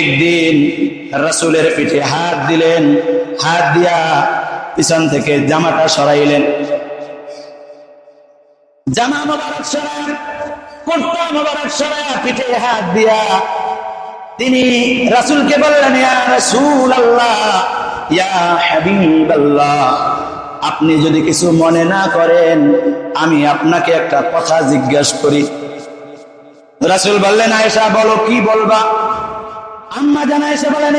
একদিন রাসূলের পিঠে হাত দিলেন, হাত দিয়া পিছন থেকে জামাটা সরাইলেন। জামা মোবারক সরায় কুর্তা মোবারক সরায় পিঠে হাত দিয়া তিনি রাসূলকে বললেন, ইয়া রাসূল আল্লাহ ইয়া হাবিব আল্লাহ আপনি যদি কিছু মনে না করেন, আমি আপনাকে একটা কথা জিজ্ঞাসা করি। রাসুল বললেন, আয়েশা, বলো, কি বলবা? আম্মা জানা এসে বলেন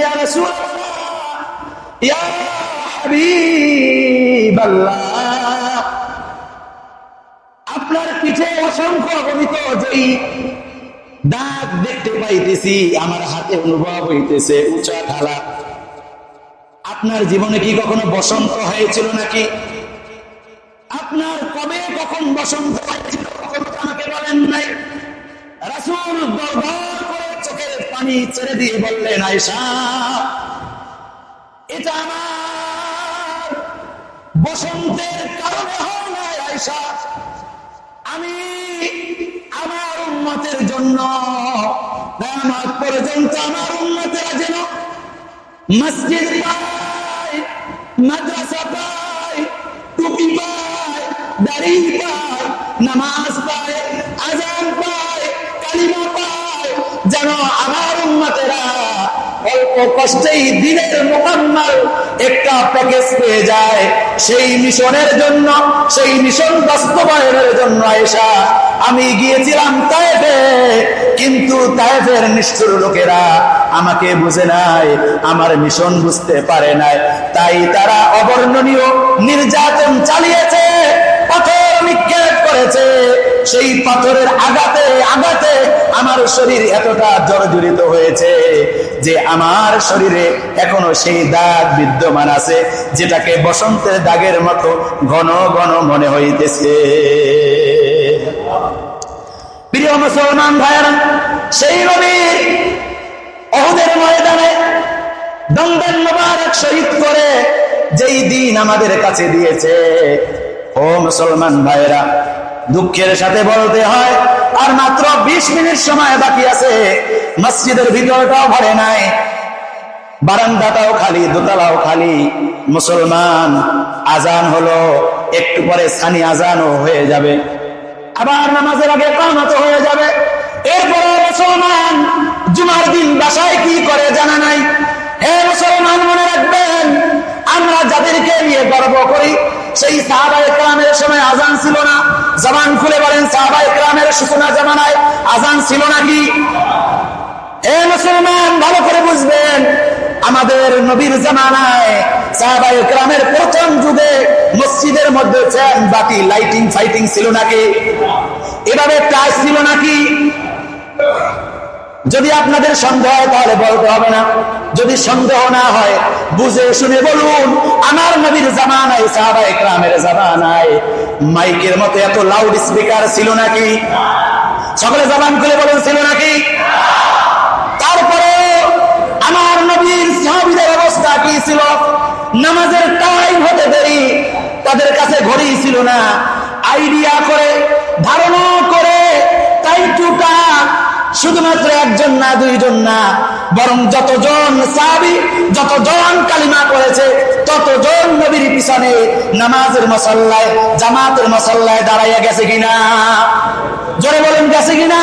আপনার পিঠে অসংখ্য অগণিত যেই দাগ দেখতে পাইতেছি, আমার হাতে অনুভব হইতেছে, উঁচা ঢালা। আপনার জীবনে কি কখনো বসন্ত হয়েছিল নাকি? আপনার কবে কখন বসন্ত হয়েছিল আমাকে বলেন নাই। রাসূল চোখের পানি ছেড়ে দিয়ে বললেন আয়সা এটা আমার বসন্তের কারণে হয় না আয়সা আমি আমার উন্মতের জন্য পর্যন্ত আমার উন্মতেরা যেন মসজিদ মাদ্রাসা পায়, টুপি পায়, দাড়ি পায়, নামাজ পায় আজান পায়, কালিমা পায়। যেন আমার উন্মতেরা অল্প কষ্টেই দিনের মোকাম্মল একটা প্যাকেজ পেয়ে যায়। সেই মিশনের জন্য, সেই মিশন বাস্তবায়নের জন্য এসা আমি গিয়েছিলাম তাইফে কিন্তু তাইফের নিষ্ঠুর লোকেরা আমাকে বুঝে নাই, আমার মিশন বুঝতে পারে নাই। তাই তারা অবর্ণনীয়, নির্যাতন চালিয়েছে, পাথর নিক্ষেপ করেছে। সেই পাথরের আঘাতে আমার শরীর এতটা জর্জরিত হয়েছে যে আমার শরীরে এখনও সেই দাগ বিদ্যমান আছে, যেটাকে বসন্তের দাগের মতো ঘন ঘন মনে হইতেছে। প্রিয় মুসলমান ভাইয়েরা, সেই অহুদের ময়দানে শহীদ করে যেই দিন আমাদের কাছে দিয়েছে। ও মুসলমান ভাইয়েরা, দুঃখের সাথে বলতে হয়, আর মাত্র বিশ মিনিট সময় বাকি আছে। মসজিদের ভিতরটাও ভরে নাই। বারান্দাটাও খালি, দোতলাও খালি। মুসলমান, আজান হলো, একটু পরে সানি আজানও হয়ে যাবে। আবার নামাজের আগে কামত হয়ে যাবে। এরপরে মুসলমান, জুমার দিন বাসায় কি করে জানা নাই। হে মুসলমান, মনে রাখবেন, আমরা যাদেরকে নিয়ে গর্ব করি সেই সাহাবাই কালামের সময় আজান ছিল না। জবান খুলে বলেন সাহাবাই কালামের সূচনা জামানায় আজান ছিল নাকি? এ মুসলমান, ভালো করে বুঝবেন, আমাদের নবীর জামানায় সাহাবাই গ্রামের প্রথম যুগে মসজিদের মধ্যে ফ্যান, বাতি, লাইটিং, ফাইটিং ছিল নাকি? এভাবে টাচ ছিল নাকি? যদি আপনাদের সন্দেহ হয়, তাহলে বলতে হবে না। যদি সন্দেহ না হয়, বুঝে শুনে বলুন, আমার নবীর জামানায় সাহাবাই গ্রামের জামানায় মাইকের মতো এত লাউড স্পিকার ছিল নাকি? সকলে জবান খুলে বলুন, ছিল নাকি? তারপরে, আমার নবীর সাহাবিদের অবস্থা কি ছিল? নামাজের টাইম হতে দেরি, তাদের কাছে ঘড়ি ছিল না। আইডিয়া করে, ধারণা করে টাইম টু শুধুমাত্র একজন না, দুইজন না, বরং যতজন সাহাবি, যতজন কালিমা করেছে ততজন নবীর পিছনে নামাজের মশাল্লায় জামাতের মশাল্লায় দাঁড়াইয়া গেছে কিনা? জোরে বলেন, গেছে কিনা?